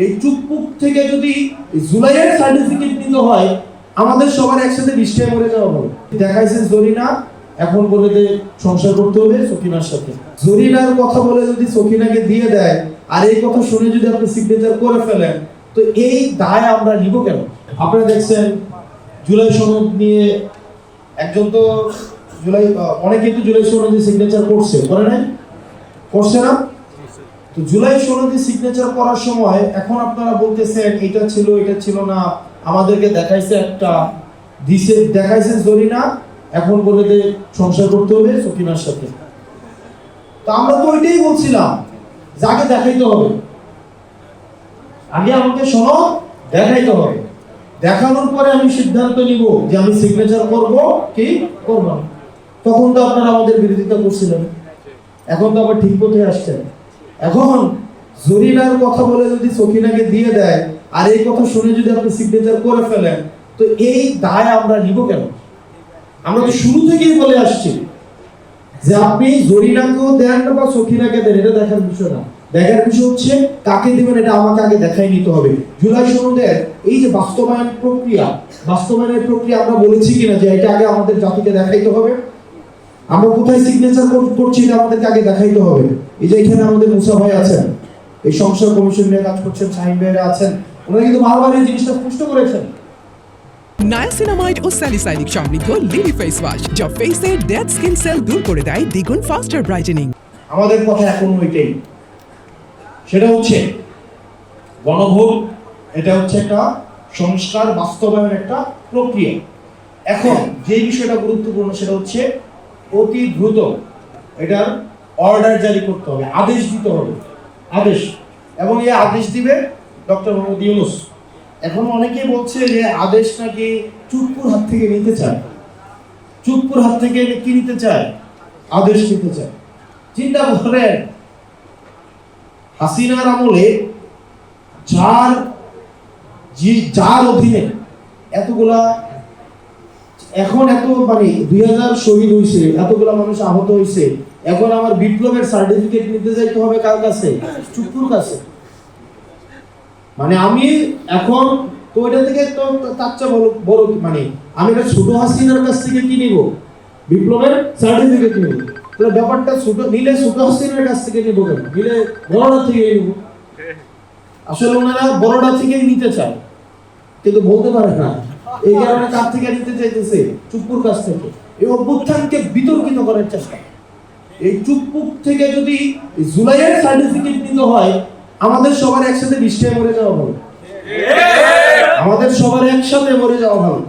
এই চুপপুক থেকে যদি জুলাইয়ের সার্টিফিকেট নিতে হয়, আমাদের সবার একসাথে বৃষ্টি মরে যাওয়া হবে। দেখাইছে জরিনা, এখন বলে যে সংসার করতে হবে সকিনার সাথে। জরিনার কথা বলে যদি সকিনাকে দিয়ে দেয়, আর এই কথা শুনে যদি আপনি সিগনেচার করে ফেলেন, তো এই দায় আমরা নিব কেন? আপনারা দেখছেন, জুলাই সনদ নিয়ে একজন তো জুলাই অনেকে তো জুলাই সনদে সিগনেচার করছে। করে নাই? করছে না? তো জুলাই সনদে সিগনেচার করার সময় এখন আপনারা বলতেছেন, এটা ছিল এটা ছিল না। আমাদেরকে দেখাইছে একটা দিছে, দেখাইছে জরিনা এখন বলে যে সংসার করতে হবে সকিনার সাথে। তো আমরা তো ওইটাই বলছিলাম, যাকে দেখাইতে হবে। আগে আমাকে সনদ দেখাইতে হবে। দেখানোর পরে আমি সিদ্ধান্ত নিব যে আমি সিগনেচার করব কি করব তখন তো আপনারা আমাদের বিরোধিতা করছিলেন। এখন তো আবার ঠিক পথে আসছেন। এখন জরিনার কথা বলে যদি সকিনাকে দিয়ে দেয়, আর এই কথা শুনে যদি আপনি সিগনেচার করে ফেলেন, তো এই দায় আমরা নিব কেন? আমরা তো শুরু থেকেই বলে আসছি যে আপনি জরিনাকেও দেন বা সখিনাকে দেন, এটা দেখার বিষয় না। দেখার বিষয় হচ্ছে কাকে দেবেন, এটা আমাকে আগে দেখাই নিতে হবে। জুলাই সনদের এই যে বাস্তবায়ন প্রক্রিয়া, বাস্তবায়নের প্রক্রিয়া আমরা বলেছি কিনা যে এটা আগে আমাদের জাতিকে দেখাইতে হবে। আমরা কোথায় সিগনেচার করছি এটা আমাদেরকে আগে দেখাইতে হবে। এই যে এখানে আমাদের মুসা ভাই আছেন এই সংসদ কমিশন নিয়ে কাজ করছেন শাহিন ভাইরা আছেন ওনারা কিন্তু বারবার এই জিনিসটা স্পষ্ট করেছেন। নায়াসিনামাইড ও স্যালিসাইলিক সমৃদ্ধ লিলি ফেস ওয়াশ যা ফেসের ডেড স্কিন সেল দূর করে দেয় দ্বিগুণ ফাস্টার ব্রাইটেনিং আমাদের কথা এখন ওইটাই। সেটা হচ্ছে গণভোট এটা হচ্ছে একটা সংস্কার বাস্তবায়নের একটা প্রক্রিয়া। এখন যে বিষয়টা গুরুত্বপূর্ণ সেটা হচ্ছে অতি দ্রুত এটার অর্ডার জারি করতে হবে, আদেশ দিতে হবে, আদেশ। এবং এই আদেশ দিবে ডক্টর মোহাম্মদ ইউনুস। এখন অনেকেই বলছে যে আদেশ নাকি চুপ্পুর হাত থেকে নিতে চায়? চুপ্পুর হাত থেকে কি নিতে চায়? আদেশ নিতে চায়। চিন্তা করেন, হাসিনার আমলে যার যার অধীনে এতগুলা এখন এত মানে দুই হাজার শহীদ হয়েছে এতগুলা মানুষ আহত হয়েছে এখন আমার বিপ্লবের সার্টিফিকেট নিতে যাইতে হবে কার কাছে? চুপুর কাছে। মানে আমি এখন, তো ওইটা থেকে তো তার চেয়ে বড় মানে আমি ছোট হাসিনার কাছ থেকে কি নিব? বিপ্লবের সার্টিফিকেট নিব। তাহলে ব্যাপারটা ছোট, নিলে ছোট হাসিনার কাছ থেকে নিব কেন? নিলে থেকে নিব। আসলে ওনারা বড়টা থেকেই নিতে চায়, কিন্তু বলতে পারে না। এই কারণে কার থেকে নিতে চাইতেছে চুপ্পুর কাছ থেকে। এই অভ্যুত্থানকে বিতর্কিত করার চেষ্টা। এই চুপ্পুক থেকে যদি জুলাইয়ের সার্টিফিকেট নিতে হয়, আমাদের সবার একসাথে বৃষ্টি মরে যাওয়া ভালো আমাদের সবার একসাথে মরে যাওয়া ভালো